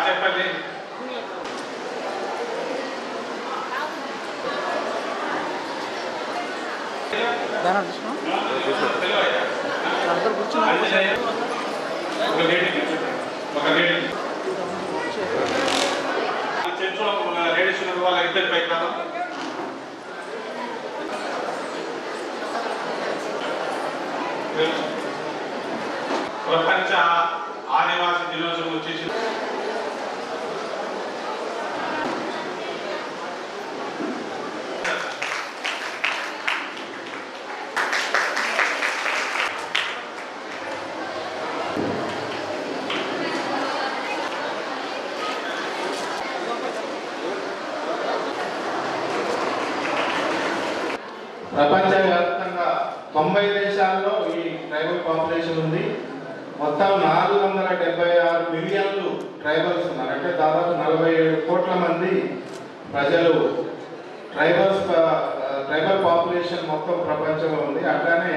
చెప్పండి. ఇద్దరు పైకి రాదా. ప్రపంచ ఆదివాసీ దినోత్సవం వచ్చేసి ప్రపంచవ్యాప్తంగా తొంభై దేశాల్లో ఈ ట్రైబల్ పాపులేషన్ ఉంది. మొత్తం నాలుగు వందల డెబ్బై ఆరు మిలియన్లు ట్రైబల్స్ ఉన్నారు. అంటే దాదాపు నలభై ఏడు కోట్ల మంది ప్రజలు ట్రైబల్స్ ట్రైబల్ పాపులేషన్ మొత్తం ప్రపంచంలో ఉంది. అట్లానే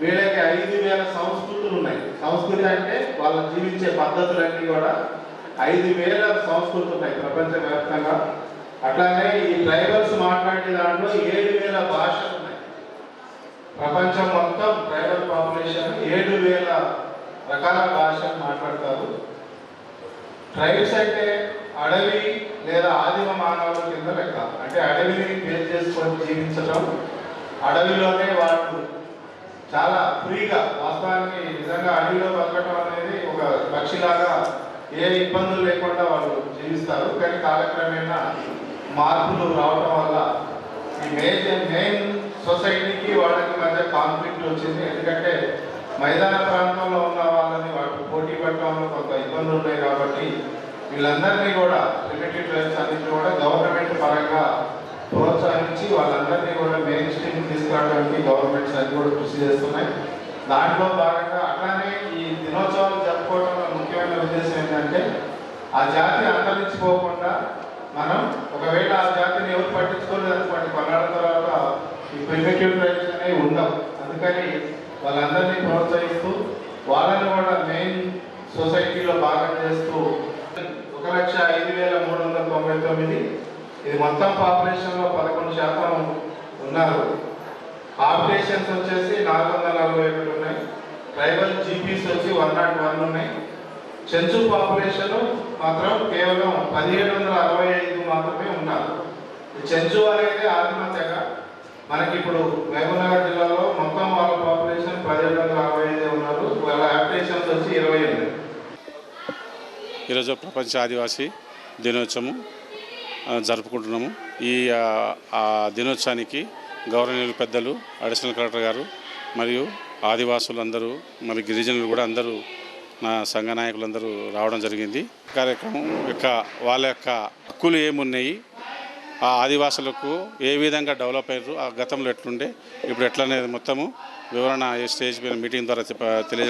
వీళ్ళకి ఐదు వేల సంస్కృతులు ఉన్నాయి. సంస్కృతి అంటే వాళ్ళు జీవించే పద్ధతులన్నీ కూడా ఐదు వేల సంస్కృతులు ఉన్నాయి ప్రపంచవ్యాప్తంగా. అట్లానే ఈ ట్రైబల్స్ మాట్లాడే దాంట్లో ఏడు వేల భాషలు ప్రపంచం మొత్తం ట్రైబల్ పాపులేషన్ ఏడు వేల రకాల భాషలు మాట్లాడతారు. ట్రైబ్స్ అంటే అడవి లేదా ఆదిమ మానవుల కింద లెక్క. అంటే అడవిని బేస్ చేసుకొని జీవించడం అడవిలోనే వాళ్ళు చాలా ఫ్రీగా వాస్తవానికి నిజంగా అడవిలో బతకడం అనేది ఒక పక్షిలాగా ఏ ఇబ్బందులు లేకుండా వాళ్ళు జీవిస్తారు. కానీ కాలక్రమేణా మార్పులు రావడం వల్ల ఈ మెయిన్ మే సొసైటీకి వాళ్ళకి మధ్య కాన్ఫ్లిక్ట్ వచ్చింది. ఎందుకంటే మైదాన ప్రాంతంలో ఉన్న వాళ్ళని వాటికి పోటీ పెట్టడంలో కొంత ఇబ్బందులు ఉన్నాయి కాబట్టి వీళ్ళందరినీ కూడా రిలేటివ్ ట్రైబ్స్ అన్నింటినీ కూడా గవర్నమెంట్ పరంగా ప్రోత్సహించి వాళ్ళందరినీ కూడా మెయిన్ స్ట్రీమ్ తీసుకురావడానికి గవర్నమెంట్స్ అన్ని కూడా కృషి చేస్తున్నాయి. దాంట్లో భాగంగా అట్లానే ఈ దినోత్సవాలు జరుపుకోవడంలో ముఖ్యమైన ఉద్దేశం ఏంటంటే ఆ జాతి అంతరించిపోకుండా మనం ఒకవేళ ఆ జాతిని ఎవరు పట్టించుకోలేదు ప్రిమిటివ్ ట్రైబ్స్ అనేవి ఉండవు. అందుకని వాళ్ళందరినీ ప్రోత్సహిస్తూ వాళ్ళని కూడా మెయిన్ సొసైటీలో భాగం చేస్తూ ఒక లక్ష ఐదు వేల మూడు వందల తొంభై తొమ్మిది ఇది మొత్తం పాపులేషన్లో పదకొండు శాతం ఉన్నారు. ఆపరేషన్స్ వచ్చేసి నాలుగు వందల నలభై ఒకటి ఉన్నాయి. ట్రైబల్ జీపీస్ వచ్చి వన్ నాట్ వన్ ఉన్నాయి. చెంచు పాపులేషన్ మాత్రం కేవలం పదిహేడు వందల అరవై ఐదు మాత్రమే ఉన్నారు. చెంచు అనేది ఆత్మహత్యగా మనకి ఇప్పుడు మహబూబ్నగర్ జిల్లాలో మొత్తం వాళ్ళ పాపులేషన్ పదిహేడు వందల అరవై ఐదు ఉన్నారు. వాళ్ళ అప్లికేషన్స్ వచ్చి ఇరవై ఎనిమిది. ఈరోజు ప్రపంచ ఆదివాసీ దినోత్సవం జరుపుకుంటున్నాము. ఈ దినోత్సవానికి గౌరవనీయులు పెద్దలు అడిషనల్ కలెక్టర్ గారు మరియు ఆదివాసులు అందరూ మరి గిరిజనులు కూడా అందరూ నా సంఘ నాయకులందరూ రావడం జరిగింది. కార్యక్రమం యొక్క వాళ్ళ యొక్క హక్కులు ఏమున్నాయి ఆదివాసులకు ఏ విధంగా డెవలప్ అయ్యారు ఆ గతంలో ఎట్లుండే ఇప్పుడు ఎట్లనేది మొత్తము వివరణ ఈ స్టేజ్ మీద మీటింగ్ ద్వారా చెప్ప- తెలియజేయడం